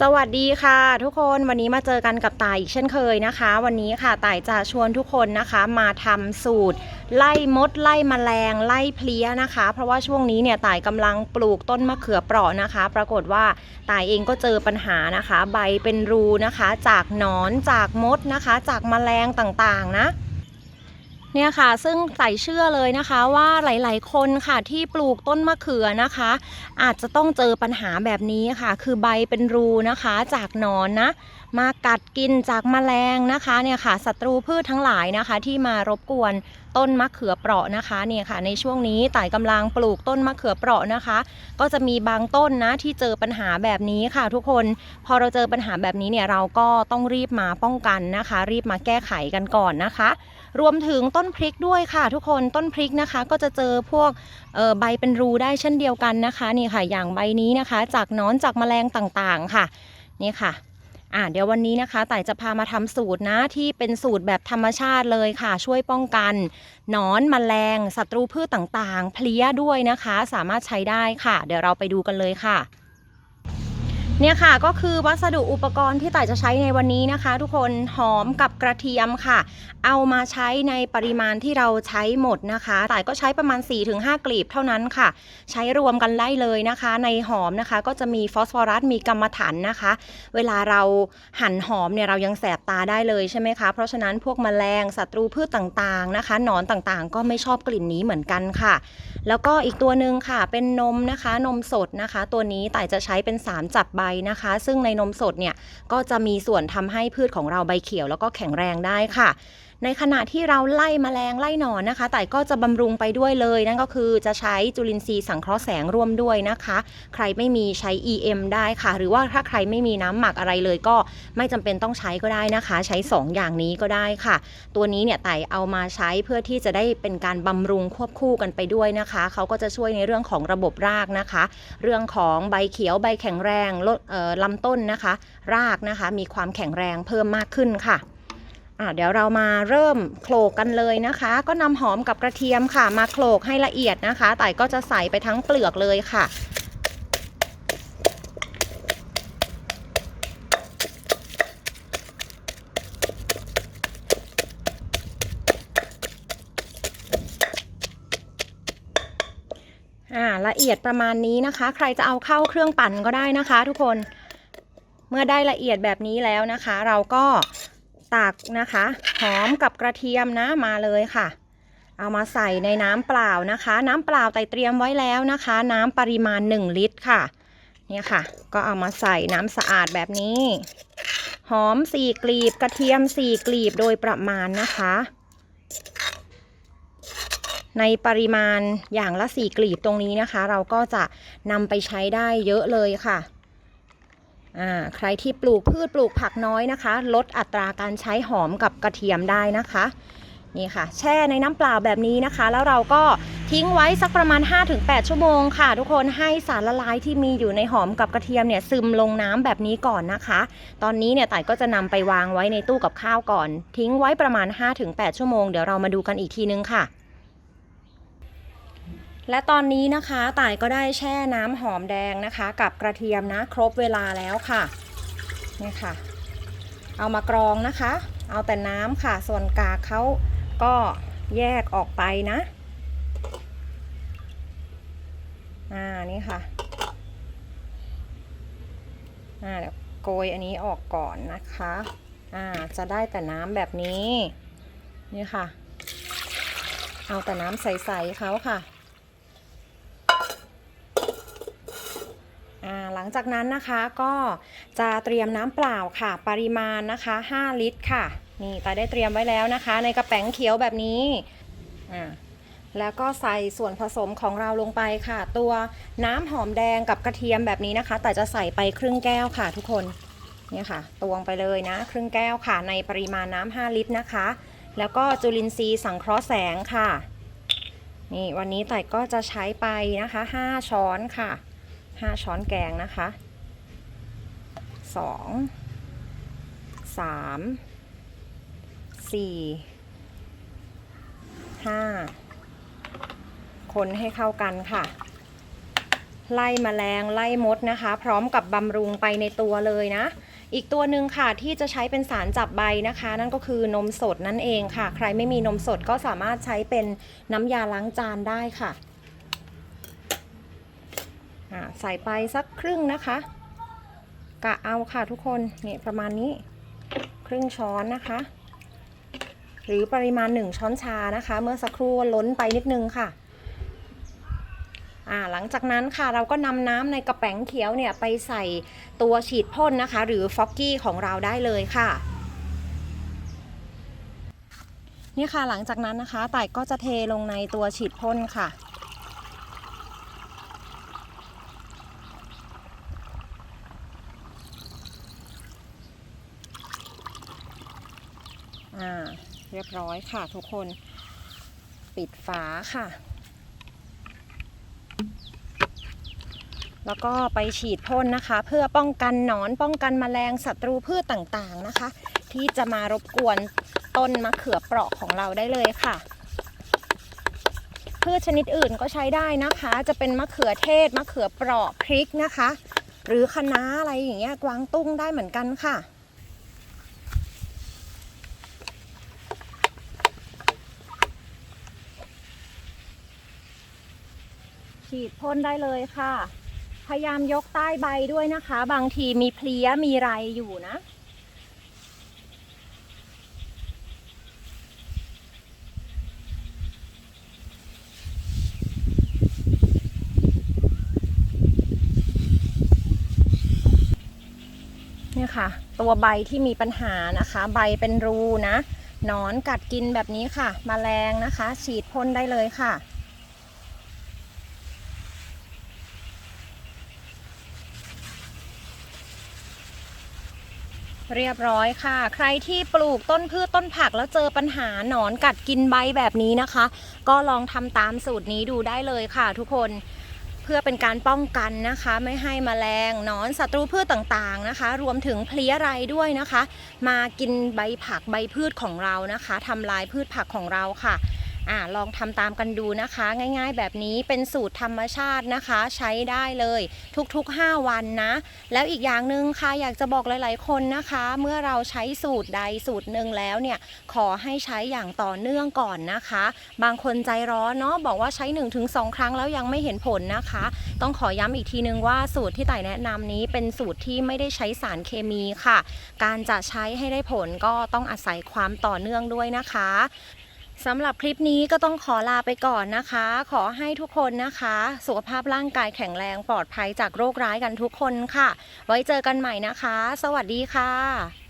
สวัสดีค่ะ ทุกคนวันนี้มาเจอกันกับต่ายอีกเช่นเคยนะคะ วันนี้ค่ะต่ายจะชวนทุกคนนะคะ มาทำสูตร ไล่มดไล่แมลงไล่เพลี้ยนะคะ เพราะว่าช่วงนี้เนี่ยต่ายกำลังปลูกต้นมะเขือเปราะนะคะ ปรากฏว่าต่ายเองก็เจอปัญหานะคะ ใบเป็นรูนะคะ จากหนอนจากมดนะคะ จากแมลงต่างๆนะ เนี่ยค่ะ ซึ่งใส่เชื่อเลยนะคะว่าหลาย ๆ คนค่ะที่ปลูกต้นมะเขือนะคะ อาจจะต้องเจอปัญหาแบบนี้ค่ะ คือใบเป็นรูนะคะจากหนอนนะ มากัดกินจากแมลงนะคะเนี่ยค่ะศัตรูพืชทั้งหลายนะคะ ที่มารบกวนต้นมะเขือเปราะนะคะเนี่ยค่ะ ในช่วงนี้ต่ายกำลังปลูกต้นมะเขือเปราะนะคะ ก็จะมีบางต้นนะที่เจอปัญหาแบบนี้ค่ะ ทุกคนพอเราเจอปัญหาแบบนี้เนี่ยเราก็ต้องรีบมาป้องกันนะคะ รีบมาแก้ไขกันก่อนนะคะ รวมถึงต้นพริกด้วยค่ะ ทุกคนต้นพริกนะคะ ก็จะเจอพวกใบเป็นรูได้เช่นเดียวกันนะคะนี่ค่ะอย่างใบนี้นะคะ จากนอนจากแมลงต่างๆค่ะนี่ค่ะอ่าเดี๋ยววันนี้นะคะต่ายจะพามาทำสูตรนะที่เป็นสูตรแบบธรรมชาติเลยค่ะ ช่วยป้องกันหนอนแมลงศัตรูพืชต่างๆ เพลี้ยด้วยนะคะ สามารถใช้ได้ค่ะ เดี๋ยวเราไปดูกันเลยค่ะ เนี่ยค่ะก็คือวัสดุอุปกรณ์ที่ต่ายจะใช้ในวันนี้นะคะ ทุกคนหอมกับกระเทียมค่ะ เอามาใช้ในปริมาณที่เราใช้หมดนะคะต่ายก็ใช้ประมาณ 4-5 กลีบเท่านั้นค่ะ ใช้รวมกันได้เลยนะคะ ในหอมนะคะ ก็จะมีฟอสฟอรัสมีกรรมฐานนะคะ เวลาเราหั่นหอมเนี่ยเรายังแสบตาได้เลยใช่ไหมคะ เพราะฉะนั้นพวกแมลงศัตรูพืชต่างๆนะคะหนอนต่างๆ ก็ไม่ชอบกลิ่นนี้เหมือนกันค่ะ แล้วก็อีกตัวหนึ่งค่ะเป็นนมนะคะนมสดนะคะ ตัวนี้ต่ายจะใช้เป็น 3 จับใบนะคะ ซึ่งในนมสดเนี่ยก็จะมีส่วนทำให้พืชของเราใบเขียวแล้วก็แข็งแรงได้ค่ะ ในขณะที่เราไล่แมลงไล่หนอนนะคะ แต่ก็จะบำรุงไปด้วยเลย นั่นก็คือจะใช้จุลินทรีย์สังเคราะห์แสงร่วมด้วยนะคะ ใครไม่มีใช้ EM ได้ค่ะ หรือว่าถ้าใครไม่มีน้ำหมักอะไรเลยก็ไม่จำเป็นต้องใช้ก็ได้นะคะ ใช้ 2 อย่างนี้ก็ได้ค่ะ ตัวนี้เนี่ยไต่เอามาใช้เพื่อที่จะได้เป็นการบำรุงควบคู่กันไปด้วยนะคะ เขาก็จะช่วยในเรื่องของระบบรากนะคะ เรื่องของใบเขียวใบแข็งแรงลดเอ่อลำต้นนะคะ รากนะคะ มีความแข็งแรงเพิ่มมากขึ้นค่ะ เดี๋ยวเรามาเริ่มโขลกกันเลยนะคะ ก็นำหอมกับกระเทียมค่ะ มาโขลกให้ละเอียดนะคะไต่ก็จะใส่ไปทั้งเปลือกเลยค่ะอ่าละเอียดประมาณนี้นะคะ ใครจะเอาเข้าเครื่องปั่นก็ได้นะคะ ทุกคนเมื่อได้ละเอียดแบบนี้แล้วนะคะ เราก็ ตักนะคะหอมกับกระเทียมนะมาเลยค่ะ เอามาใส่ในน้ำเปล่านะคะ น้ำเปล่าไต่เตรียมไว้แล้วนะคะ น้ำปริมาณ 1 ลิตรค่ะ เนี่ยค่ะ ก็เอามาใส่น้ำสะอาดแบบนี้ หอม4กลีบกระเทียม4กลีบโดยประมาณนะคะ ในปริมาณอย่างละ4กลีบตรงนี้นะคะ เราก็จะนำไปใช้ได้เยอะเลยค่ะ ใครที่ปลูกพืชปลูกผักน้อยนะคะ ลดอัตราการใช้หอมกับกระเทียมได้นะคะนี่ค่ะ แช่ในน้ำเปล่าแบบนี้นะคะ แล้วเราก็ทิ้งไว้สักประมาณ 5-8 ชั่วโมงค่ะ ทุกคนให้สารละลายที่มีอยู่ในหอมกับกระเทียมเนี่ยซึมลงน้ำแบบนี้ก่อนนะคะ ตอนนี้เนี่ยต่ายก็จะนำไปวางไว้ในตู้กับข้าวก่อน ทิ้งไว้ประมาณ 5-8 ชั่วโมงเดี๋ยวเรามาดูกันอีกทีนึงค่ะ และตอนนี้นะคะต่ายก็ได้แช่น้ำหอมแดงนะคะ กับกระเทียมนะครบเวลาแล้วค่ะนี่ค่ะ เอามากรองนะคะ เอาแต่น้ำค่ะ ส่วนกากเขาก็แยกออกไปนะอ่านี่ค่ะอ่าเดี๋ยวโกยอันนี้ออกก่อนนะคะอ่าจะได้แต่น้ำแบบนี้นี่ค่ะ เอาแต่น้ำใสๆเขาค่ะ อ่าห ลังจากนั้นนะคะก็จะเตรียมน้ำเปล่าค่ะ ปริมาณนะคะ 5 ลิตรค่ะ นี่ตาได้เตรียมไว้แล้วนะคะ ในกระแป้งเขียวแบบนี้อ่าแล้วก็ใส่ส่วนผสมของเราลงไปค่ะ ตัวน้ำหอมแดงกับกระเทียมแบบนี้นะคะ แต่จะใส่ไปครึ่งแก้วค่ะทุกคนเนี่ยค่ะตวงไปเลยนะ ครึ่งแก้วค่ะ ในปริมาณน้ำ5ลิตรนะคะ แล้วก็จุลินทรีย์สังเคราะห์แสงค่ะ นี่วันนี้แต่ก็จะใช้ไปนะคะ 5 ช้อนค่ะ 5ช้อนแกงนะคะ2 3 4 5คนให้เข้ากันค่ะ ไล่แมลงไล่มดนะคะ พร้อมกับบำรุงไปในตัวเลยนะ อีกตัวหนึ่งค่ะที่จะใช้เป็นสารจับใบนะคะ นั่นก็คือนมสดนั่นเองค่ะ ใครไม่มีนมสดก็สามารถใช้เป็นน้ำยาล้างจานได้ค่ะ ใส่ไปสักครึ่งนะคะ กะเอาค่ะทุกคนเนี่ยประมาณนี้ ครึ่งช้อนนะคะ หรือปริมาณ 1 ช้อนชานะคะ เมื่อสักครู่ล้นไปนิดนึงค่ะ่าหลังจากนั้นค่ะเราก็นำน้ำในกระแป๋งเขียวเนี่ยไปใส่ตัวฉีดพ่นนะคะ หรือฟอกกี้ของเราได้เลยค่ะนี่ค่ะหลังจากนั้นนะคะไต่ก็จะเทลงในตัวฉีดพ่นค่ะ อ่าเรียบร้อยค่ะทุกคน ปิดฝาค่ะ แล้วก็ไปฉีดพ่นนะคะ เพื่อป้องกันหนอนป้องกันแมลงศัตรูพืชต่างๆนะคะ ที่จะมารบกวนต้นมะเขือเปราะของเราได้เลยค่ะพืชชนิดอื่นก็ใช้ได้นะคะ จะเป็นมะเขือเทศ มะเขือเปราะพริกนะคะ หรือคะน้าอะไรอย่างเงี้ยกวางตุ้งได้เหมือนกันค่ะ ฉีดพ่นได้เลยค่ะ พยายามยกใต้ใบด้วยนะคะ บางทีมีเพลี้ยมีไรอยู่นะ เนี่ยค่ะ ตัวใบที่มีปัญหานะคะ ใบเป็นรูนะหนอนกัดกินแบบนี้ค่ะมแมลงนะคะ ฉีดพ่นได้เลยค่ะ เรียบร้อยค่ะ ใครที่ปลูกต้นพืชต้นผักแล้วเจอปัญหาหนอนกัดกินใบแบบนี้นะคะ ก็ลองทำตามสูตรนี้ดูได้เลยค่ะ ทุกคนเพื่อเป็นการป้องกันนะคะ ไม่ให้แมลงหนอนศัตรูพืชต่างๆนะคะ รวมถึงเพลี้ยไรด้วยนะคะ มากินใบผักใบพืชของเรานะคะทำลายพืชผักของเราค่ะ อ่าลองทำตามกันดูนะคะ ง่ายๆ แบบนี้เป็นสูตรธรรมชาตินะคะ ใช้ได้เลยทุกๆ 5 วันนะ แล้วอีกอย่างหนึ่งค่ะอยากจะบอกหลายๆ คนนะคะ เมื่อเราใช้สูตรใดสูตรหนึ่งแล้วเนี่ยขอให้ใช้อย่างต่อเนื่องก่อนนะคะ บางคนใจร้อนเนาะบอกว่าใช้ 1-2 ครั้งแล้วยังไม่เห็นผลนะคะ ต้องขอย้ำอีกทีนึงว่าสูตรที่ไต่แนะนำนี้เป็นสูตรที่ไม่ได้ใช้สารเคมีค่ะ การจะใช้ให้ได้ผลก็ต้องอาศัยความต่อเนื่องด้วยนะคะ สำหรับคลิปนี้ก็ต้องขอลาไปก่อนนะคะ ขอให้ทุกคนนะคะ สุขภาพร่างกายแข็งแรงปลอดภัยจากโรคร้ายกันทุกคนค่ะ ไว้เจอกันใหม่นะคะ สวัสดีค่ะ